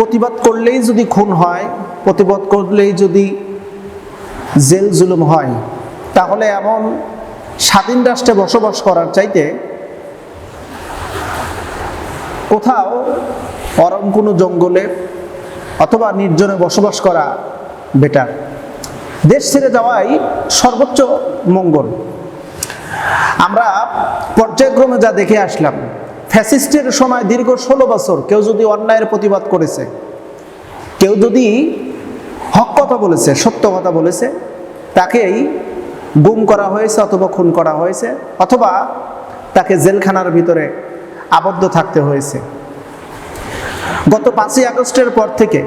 প্রতিবাদ করলেই যদি খুন হয়, প্রতিবাদ করলেই যদি জেল জুলুম হয়, তাহলে এমন স্বাধীন রাষ্ট্রে বসবাস করার চাইতে কোথাও অরম কোনো জঙ্গলে অথবা নির্জনে বসবাস করা বেটার দেশ ছেড়ে যাওয়াই সর্বোচ্চ মঙ্গল। আমরা পর্যায়ক্রমে যা দেখে আসলাম ফ্যাসিস্টের সময় দীর্ঘ ষোলো বছর কেউ যদি অন্যায়ের প্রতিবাদ করেছে, কেউ যদি হক কথা বলেছে, সত্য কথা বলেছে, তাকেই গুম করা হয়েছে অথবা খুন করা হয়েছে অথবা তাকে জেলখানার ভিতরে আবদ্ধ থাকতে হয়েছে। গত পাঁচই আগস্টের পর থেকে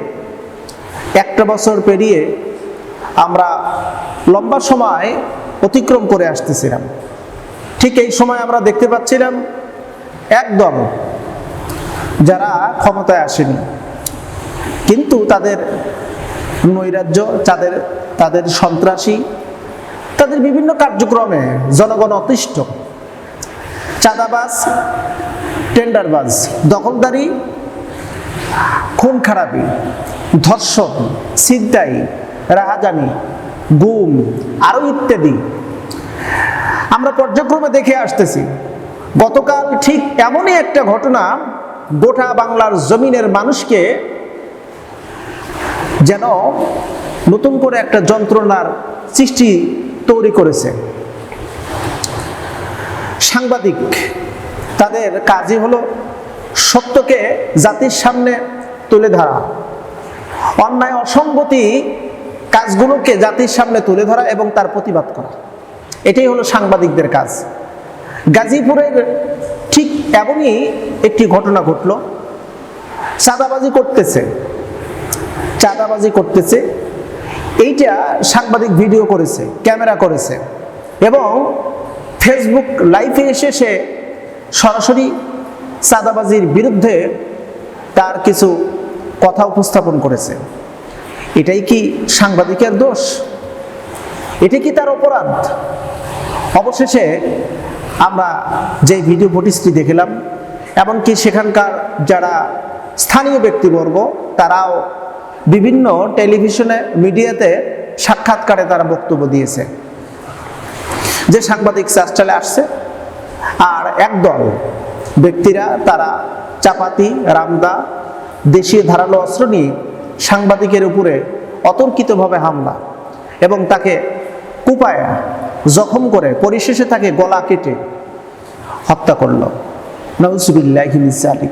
একটা বছর পেরিয়ে আমরা লম্বা সময় অতিক্রম করে আসতেছিলাম। ঠিক এই সময় আমরা দেখতে পাচ্ছিলাম একদল যারা ক্ষমতায় আসেনি, কিন্তু তাদের নৈরাজ্য, তাদের তাদের সন্ত্রাসী, তাদের বিভিন্ন কার্যক্রমে জনগণ অতিষ্ঠ। চাঁদাবাজ, টেন্ডারবাজ, দখলদারি খুন খারাপি ধর্ষণ, ছিনতাই, রাহাজানি, গুম আরও ইত্যাদি। আমরা পর্যায়ক্রমে দেখে আসতেছি গতকাল ঠিক এমনই একটা ঘটনা গোটা বাংলার জমিনের মানুষকে যেন নতুন করে একটা যন্ত্রণার সৃষ্টি তৈরি করেছে। সাংবাদিক তাদের কাজই হলো সত্যকে জাতির সামনে তুলে ধরা। অন্যায়, অসঙ্গতি কাজগুলোকে জাতির সামনে তুলে ধরা এবং তার প্রতিবাদ করা। এটাই হলো সাংবাদিকদের কাজ। গাজীপুরের ঠিক এমনই একটি ঘটনা ঘটল। চাঁদাবাজি করতেছে। চাঁদাবাজি করতেছে। এইটা সাংবাদিক ভিডিও করেছে, ক্যামেরা করেছে এবং ফেসবুক লাইভে এসে সে সরাসরি চাঁদাবাজির বিরুদ্ধে তার কিছু কথা উপস্থাপন করেছে। এটাই কি সাংবাদিকের দোষ? এটা কি তার অপরাধ? অবশেষে আমরা যে ভিডিও ফুটেজটি দেখলাম এমনকি সেখানকার যারা স্থানীয় ব্যক্তিবর্গ, তারাও বিভিন্ন টেলিভিশনে, মিডিয়াতে সাক্ষাৎকারে তারা বক্তব্য দিয়েছে। যে সাংবাদিক চার্চলে আসছে, আর একদল ব্যক্তিরা তারা চাপাতি, রামদা, দেশীয় ধারালো অস্ত্র নিয়ে সাংবাদিকের উপরে অতর্কিতভাবে হামলা, এবং তাকে কুপায় জখম করে, পরিশেষে তাকে গলা কেটে হত্যা করল। নজবিল্লাহিক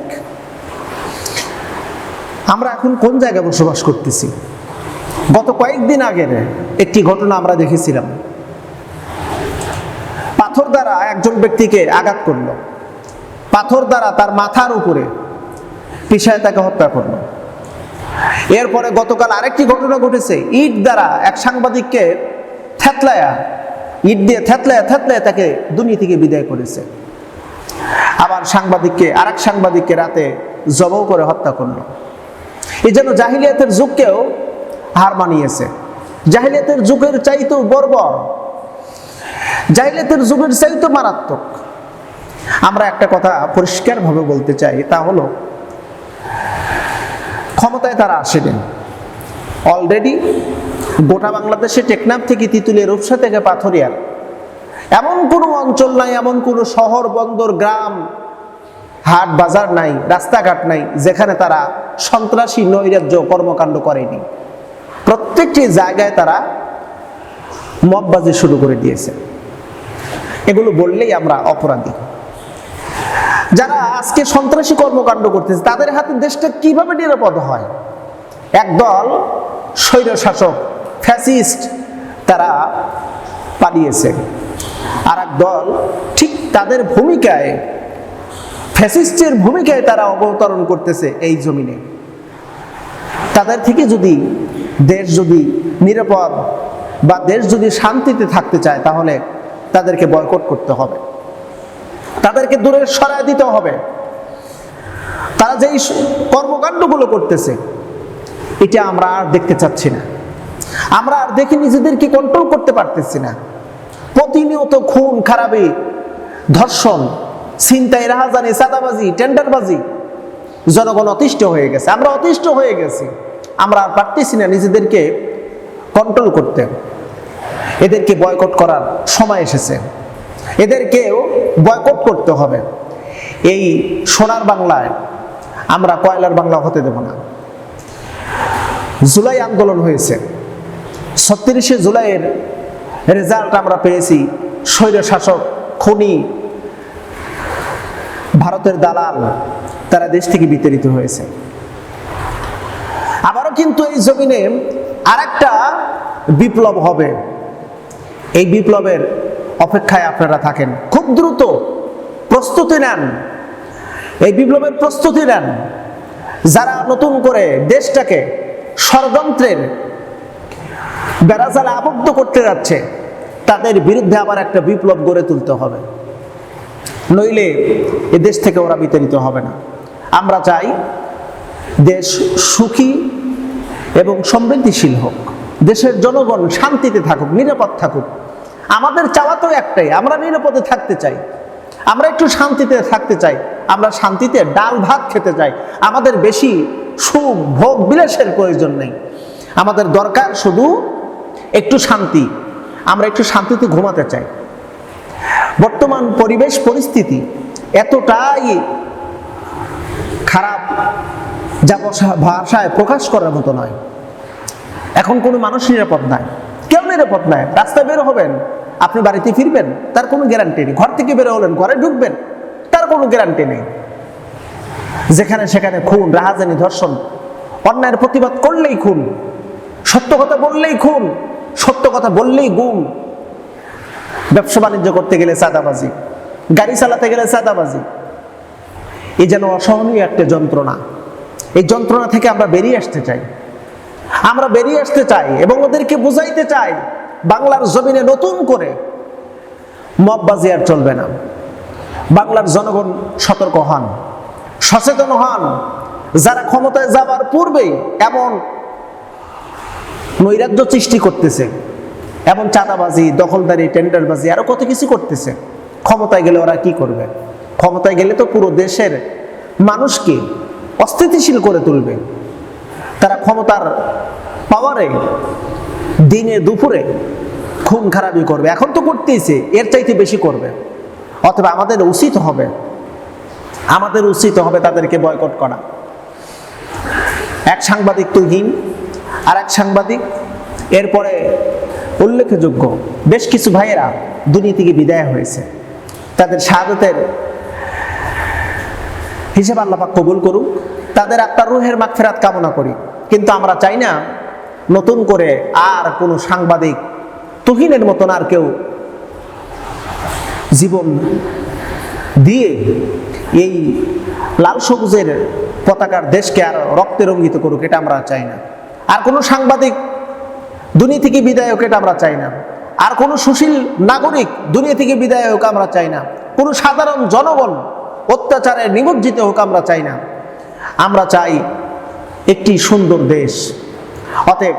আমরা এখন কোন জায়গায় বসবাস করতেছি? গত কয়েকদিন আগের একটি ঘটনা আমরা দেখেছিলাম। পাথর দ্বারা একজন ব্যক্তিকে আঘাত করল। পাথর দ্বারা তার মাথার উপরে পিছায় তাকে হত্যা করল। এরপরে গতকাল আরেকটি ঘটনা ঘটেছে। ইট দ্বারা এক সাংবাদিককে থ্যাতলায়া ইট দিয়ে থ্যাতলায়া থ্যাতলায়া তাকে দুনিয়া থেকে বিদায় করেছে। আবার সাংবাদিককে আর এক সাংবাদিককে রাতে জবাও করে হত্যা করল। এই যেন জাহিলিয়াতের যুগকেও হার মানিয়েছে। জাহিলিয়াতের যুগের চাইতেও বর্বর। জাহিলিয়াতের যুগের চাইতেও মারাত্মক। আমরা একটা কথা পরিষ্কারভাবে বলতে চাই, তা হলো, ক্ষমতায় তারা আসেনি। অলরেডি গোটা বাংলাদেশে টেকনাফ থেকে তিতুলের রূপসা থেকে পাথরিয়ার এমন কোনো অঞ্চল নাই, এমন কোনো শহর, বন্দর, গ্রাম, হাট, বাজার নাই, রাস্তাঘাট নাই, যেখানে তারা সন্ত্রাসী, নৈরাজ্য কর্মকাণ্ড করেনি। প্রত্যেকটি জায়গায় তারা মববাজি শুরু করে দিয়েছে। এগুলো বললেই আমরা অপরাধী। যারা আজকে সন্ত্রাসী কর্মকাণ্ড করতেছে, তাদের হাতে দেশটা কীভাবে নিরাপদ হয়? একদল স্বৈর শাসক ফ্যাসিস্ট তারা পালিয়েছে আর এক দল ঠিক তাদের ভূমিকায়, ফ্যাসিস্টের ভূমিকায় তারা অবতরণ করতেছে এই জমিনে। তাদের থেকে যদি দেশ যদি নিরাপদ বা দেশ যদি শান্তিতে থাকতে চায়, তাহলে তাদেরকে বয়কট করতে হবে। তাদেরকে দূরে সরায় দিতে হবে। তারা যেই কর্মকাণ্ডগুলো করতেছে, এটা আমরা আর দেখতে চাচ্ছি না। আমরা আর দেখি নিজেদেরকে কন্ট্রোল করতে পারতেছি না। প্রতিনিয়ত খুন, খারাপি, ধর্ষণ, ছিনতাই, রাহাজানি সাদাবাজি টেন্ডারবাজি, জনগণ অতিষ্ঠ হয়ে গেছে। আমরা অতিষ্ঠ হয়ে গেছি। আমরা আর পারতেছি না নিজেদেরকে কন্ট্রোল করতে। এদেরকে বয়কট করার সময় এসেছে। এদেরকেও বয়কট করতে হবে। এই সোনার বাংলায় আমরা কয়লার বাংলা হতে দেব না। জুলাই আন্দোলন হয়েছে। ছত্রিশে জুলাইয়ের রেজাল্ট আমরা পেয়েছি স্বৈর শাসক খনি ভারতের দালাল, তারা দেশ থেকে বিতাড়িত হয়েছে। আবারও কিন্তু এই জমিনে আরেকটা বিপ্লব হবে। এই বিপ্লবের অপেক্ষায় আপনারা থাকেন। খুব দ্রুত প্রস্তুতি নেন। এই বিপ্লবের প্রস্তুতি নেন। যারা নতুন করে দেশটাকে ষড়যন্ত্রের বেড়াজালে আবদ্ধ করতে যাচ্ছে, তাদের বিরুদ্ধে আবার একটা বিপ্লব গড়ে তুলতে হবে। নইলে এ দেশ থেকে ওরা বিতাড়িত হবে না। আমরা চাই দেশ সুখী এবং সমৃদ্ধিশীল হোক। দেশের জনগণ শান্তিতে থাকুক, নিরাপদ থাকুক। আমাদের চাওয়া তো একটাই, আমরা নিরাপদে থাকতে চাই। আমরা একটু শান্তিতে থাকতে চাই, আমরা শান্তিতে ডাল ভাত খেতে চাই। আমাদের বেশি সুখ, ভোগ, বিলাসের প্রয়োজন নেই। আমাদের দরকার শুধু একটু শান্তি। আমরা একটু শান্তিতে ঘুমাতে চাই। বর্তমান পরিবেশ পরিস্থিতি এতটাই খারাপ, যা ভাষায় প্রকাশ করার মতো নয়। এখন কোনো মানুষ নিরাপদ নাই। কেউ নিরাপদ নাই। রাস্তায় বের হবেন, আপনি বাড়িতে ফিরবেন, তার কোনো গ্যারান্টি নেই। ঘর থেকে বের হলেন, ঘরে ঢুকবেন, তার কোনো গ্যারান্টি নেই। যেখানে সেখানে খুন, রাহাজানি, ধর্ষণ, অন্যায়ের প্রতিবাদ করলেই খুন, সত্য কথা বললেই খুন সত্য কথা বললেই গুম। ব্যবসা বাণিজ্য করতে গেলে চাঁদাবাজি, গাড়ি চালাতে গেলে চাঁদাবাজি। এই যেন অসহনীয় একটা যন্ত্রণা। এই যন্ত্রণা থেকে আমরা বেরিয়ে আসতে চাই। আমরা বেরিয়ে আসতে চাই এবং ওদেরকে বুঝাইতে চাই, বাংলার জমিনে নতুন করে মববাজি আর চলবে না। বাংলার জনগণ সতর্ক হন, সচেতন হন। যারা ক্ষমতায় যাবার পূর্বেই এমন নৈরাজ্য সৃষ্টি করতেছে এবং চাঁদাবাজি, দখলদারি, টেন্ডারবাজি, আরও কত কিছু করতেছে। ক্ষমতায় গেলে ওরা কি করবে? ক্ষমতায় গেলে তো পুরো দেশের মানুষকে অস্থিতিশীল করে তুলবে। তারা ক্ষমতার পাওয়ারে দিনে দুপুরে খুন খারাপি করবে। এখন তো করতেইছে, এর চাইতে বেশি করবে। অথবা আমাদের উচিত হবে, আমাদের উচিত হবে তাদেরকে বয়কট করা। এক সাংবাদিক তুহিন আর এক সাংবাদিক, এরপরে উল্লেখযোগ্য বেশ কিছু ভাইয়েরা দুনিয়া থেকে বিদায় হয়েছে। তাদের শাহাদতের হিসেব আল্লাপাক কবুল করুক, তাদের আত্মার রুহের মাগফেরাত কামনা করি। কিন্তু আমরা চাই না নতুন করে আর কোনো সাংবাদিক তুহিনের মতন আর কেউ জীবন দিয়ে এই লাল সবুজের পতাকার দেশকে আর রক্তে রঙ্গিত করুক, এটা আমরা চাই না। আর কোনো সাংবাদিক দুনিয়া থেকে বিদায় হোক এটা আমরা চাই না। আর কোনো সুশীল নাগরিক দুনিয়া থেকে বিদায় হোক আমরা চাই না। কোনো সাধারণ জনগণ অত্যাচারে নিমজ্জিত হোক আমরা চাই না। আমরা চাই একটি সুন্দর দেশ। অতএব